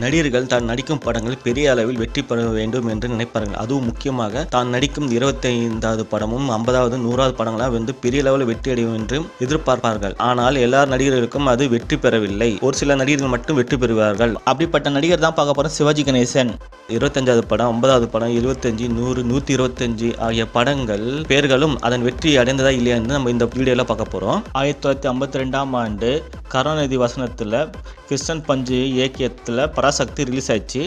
நடிகர்கள் தான் நடிக்கும் படங்கள் பெரிய அளவில் வெற்றி பெற வேண்டும் என்று நினைப்பார்கள். அதுவும் முக்கியமாக தான் நடிக்கும் இருபத்தைந்தாவது படமும் ஐம்பதாவது நூறாவது படங்களாக வந்து பெரிய லெவலில் வெற்றி அடையும் என்று எதிர்பார்ப்பார்கள். ஆனால் எல்லா நடிகர்களுக்கும் அது வெற்றி பெறவில்லை. ஒரு சில நடிகர்கள் மட்டும் வெற்றி பெறுவார்கள். அப்படிப்பட்ட நடிகர் தான் பார்க்க போறோம் சிவாஜி கணேசன். இருபத்தஞ்சாவது படம் ஐம்பதாவது படம் எழுபத்தஞ்சு நூறு நூற்றி இருபத்தஞ்சு ஆகிய படங்கள் பேர்களும் அதன் வெற்றி அடைந்ததா இல்லையா என்று நம்ம இந்த வீடியோவில் பார்க்க போகிறோம் ஆயிரத்தி தொள்ளாயிரத்தி ஐம்பத்தி ரெண்டாம் ஆண்டு கருணாநிதி வசனத்தில் கிருஷ்ணன் பஞ்சு இயக்கியத்தில் பராசக்தி ரிலீஸ் ஆச்சு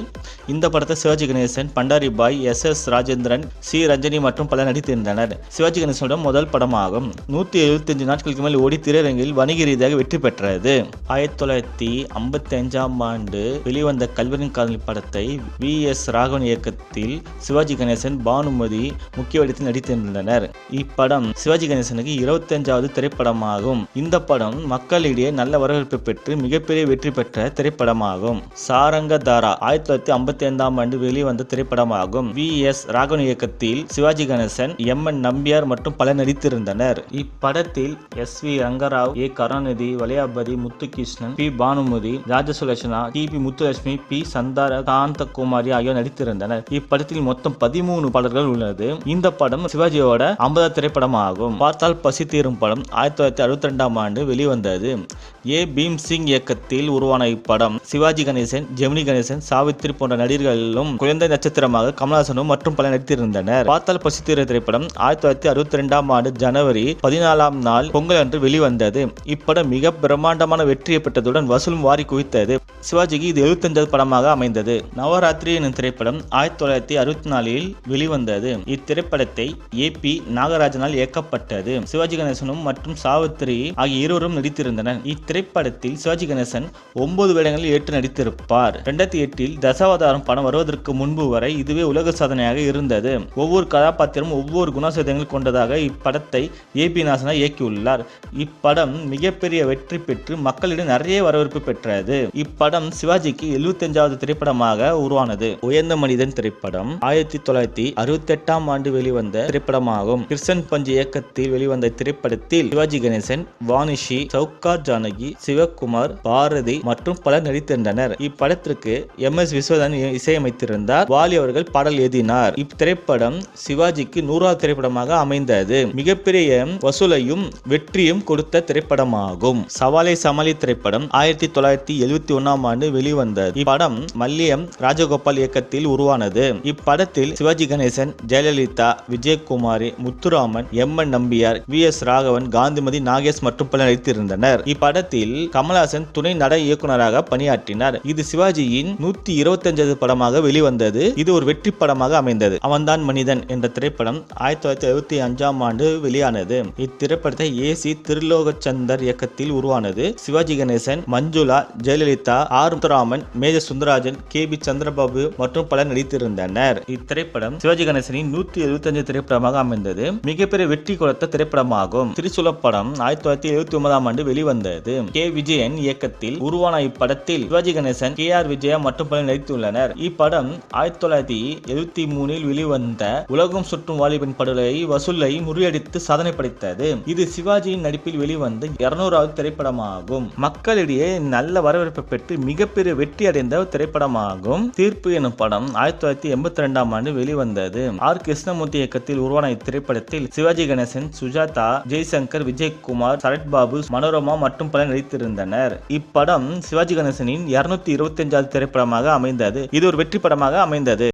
இந்த படத்தை Sivaji Ganesan Pandari Bai S S Rajendran C Ranjani மற்றும் பலர் நடித்திருந்தனர். சிவாஜி கணேசனோட முதல் படமாகும். நூற்றி எழுபத்தஞ்சு நாட்களுக்கு மேல் ஓடி திரையரங்கில் வணிக ரீதியாக வெற்றி பெற்றது. ஆயிரத்தி தொள்ளாயிரத்தி ஐம்பத்தி அஞ்சாம் ஆண்டு வெளிவந்த கல்வரின் காதலி படத்தை வி எஸ் ராகவன் இயக்கத்தில் சிவாஜி கணேசன் பானுமதி முக்கிய வடித்தில் நடித்திருந்தனர். இப்படம் சிவாஜி கணேசனுக்கு இருபத்தஞ்சாவது திரைப்படமாகும். இந்த படம் மக்களிடையே நல்ல வரவேற்பு பெற்று மிகப்பெரிய வெற்றி பெற்ற திரைப்படமாகும். சாரங்கதாரா ஆயிரத்தி தொள்ளாயிரத்தி ஐம்பத்தி ஐந்தாம் ஆண்டு வெளிவந்த திரைப்படமாகும். வி. எஸ். ராகவன் இயக்கத்தில் சிவாஜி கணேசன் எம். என். நம்பியார் மற்றும் பலர் நடித்திருந்தனர். இப்படத்தில் S. V. Rangarao A. Karunanidhi Valayapathi Muthukrishnan P. Bhanumathi Rajasulochana T P. Muthulakshmi P. சந்தார Kanthakumari ஆகியோர் நடித்திருந்தனர். இப்படத்தில் மொத்தம் பதிமூணு பாடல்கள் உள்ளது. இந்த படம் சிவாஜியோட ஐம்பதாவது திரைப்படமாகும். பார்த்தால் பசி தீரும் படம் ஆயிரத்தி தொள்ளாயிரத்தி அறுபத்தி ரெண்டாம் ஆண்டு வெளிவந்தது. ஏ. பீம் சிங் இயக்கத்தில் உருவான இப்படம் சிவாஜி கணேசன் ஜெமினி கணேசன் சாவித்ரி போன்ற நடிகர்களும் குழந்தை நட்சத்திரமாக கமலஹாசனும் மற்றும் பல நடித்திருந்தனர். பார்த்தால் பசித்திர திரைப்படம் ஆயிரத்தி தொள்ளாயிரத்தி அறுபத்தி ரெண்டாம் ஆண்டு ஜனவரி பதினாலாம் நாள் பொங்கல் அன்று வெளிவந்தது. இப்படம் மிக பிரம்மாண்டமான வெற்றியை பெற்றதுடன் வசூலும் வாரி குவித்தது. சிவாஜிக்கு இது எழுபத்தஞ்சாவது படமாக அமைந்தது. நவராத்திரி எனும் திரைப்படம் ஆயிரத்தி தொள்ளாயிரத்தி அறுபத்தி நாலில் வெளிவந்தது. இத்திரைப்படத்தை ஏ பி நாகராஜனால் இயக்கப்பட்டது. சிவாஜி கணேசனும் மற்றும் சாவித்திரி ஆகிய இருவரும் நடித்திருந்தனர். இத்திரைப்படத்தில் சிவாஜி கணேசன் ஒன்பது வேடங்களில் ஏற்று நடித்திருப்பார். ரெண்டாயிரத்தி எட்டில் தசாவதாரம் படம் வருவதற்கு முன்பு வரை இதுவே உலக சாதனையாக இருந்தது. ஒவ்வொரு கதாபாத்திரமும் ஒவ்வொரு குணாசிதங்கள் கொண்டதாக இப்படத்தை ஏ பி நாசனா இயக்கியுள்ளார். இப்படம் மிகப்பெரிய வெற்றி பெற்று மக்களிடம் நிறைய வரவேற்பு பெற்றது. இப்படம் சிவாஜிக்கு எழுபத்தஞ்சாவது திரைப்படமாக உருவானது. உயர்ந்த மனிதன் திரைப்படம். ஆயிரத்தி தொள்ளாயிரத்தி அறுபத்தி எட்டாம் ஆண்டு வெளிவந்த திரைப்படமாகும். கிருஷ்ணன் பஞ்சு இயக்கத்தில் வெளிவந்த திரைப்படத்தில் சிவாஜி கணேசன் வானிஷி சவுகார் ஜானகி சிவகுமார் பாரதி மற்றும் பலர் நடித்திருந்தனர். இப்படத்திற்கு எம் எஸ் விஸ்வநாதன் இசையமைத்திருந்தார். வாலி அவர்கள் பாடல் எழுதினார். இத்திரைப்படம் சிவாஜிக்கு நூறாவது திரைப்படமாக அமைந்தது. மிகப்பெரிய வசூலையும் வெற்றியும் கொடுத்த திரைப்படமாகும். சவாலை சமாளி திரைப்படம் ஆயிரத்தி தொள்ளாயிரத்தி எழுபத்தி ஒன்னாம் ஆண்டு வெளிவந்தது. இப்படம் மல்லியம் ராஜகோபால் இயக்கத்தில் உருவானது. இப்படத்தில் Sivaji Ganesan Jayalalithaa Vijayakumari Muthuraman M N Nambiar V S Raghavan Gandhimathi Nagesh மற்றும் பலர் நடித்திருந்தனர். இப்படத்தில் கமலாசன் துணை நட இயக்குநராக பணியாற்றினார். இது சிவாஜியின் நூத்தி இருபத்தஞ்சது படமாக வெளிவந்தது. இது ஒரு வெற்றி படமாக அமைந்தது. அவன்தான் மனிதன் என்ற திரைப்படம் ஆயிரத்தி தொள்ளாயிரத்தி எழுபத்தி அஞ்சாம் ஆண்டு வெளியானது. இத்திரைப்படத்தை ஏ சி திருலோகச்சந்தர் இயக்கத்தில் உருவானது. Sivaji Ganesan Manjula Jayalalithaa R Muthuraman Major Sundarrajan K P Chandrababu மற்றும் பலர் நடித்திருந்தனர். இத்திரைப்படம் சிவாஜி கணேசனின் நூத்தி எழுபத்தஞ்சு திரைப்படமாக அமைந்தது. மிகப்பெரிய வெற்றி கொடுத்த திரைப்படமாகும். திரிசூலம் படம் ஆயிரத்தி தொள்ளாயிரத்தி எழுபத்தி ஒன்பதாம் ஆண்டு வெளிவந்தது. கே விஜயன் இயக்கத்தில் உருவான இப்படத்தில் சிவாஜி கணேசன் கே ஆர் விஜயா மற்றும் பலர் நடித்துள்ளனர். இப்படம் ஆயிரத்தி தொள்ளாயிரத்தி எழுபத்தி மூணில் வெளிவந்த உலகம் சுற்றும் வாலிபன் படுகொலை வசூலை முறியடித்து சாதனை படைத்தது. இது சிவாஜியின் நடிப்பில் வெளிவந்த இருநூறாவது திரைப்படமாகும். மக்களிடையே நல்ல வரவேற்பை பெற்று மிகப்பெரிய வெற்றி அடைந்த திரைப்படமாகும். தீர்ப்பு எனும் படம் ஆயிரத்தி தொள்ளாயிரத்தி எண்பத்தி ரெண்டாம் ஆண்டு வெளிவந்தது. ஆர். கிருஷ்ணமூர்த்தி இயக்கத்தில் உருவான இத்திரைப்படத்தில் சிவாஜி கணேசன் சுஜாதா ஜெய்சங்கர் விஜயகுமார் சரத்பாபு மனோரமா மற்றும் பலர் நடித்திருந்தனர். இப்படம் சிவாஜி கணேசனின் இருநூத்தி இருபத்தி அஞ்சாவது திரைப்படமாக அமைந்தது. இது ஒரு வெற்றி படமாக அமைந்தது.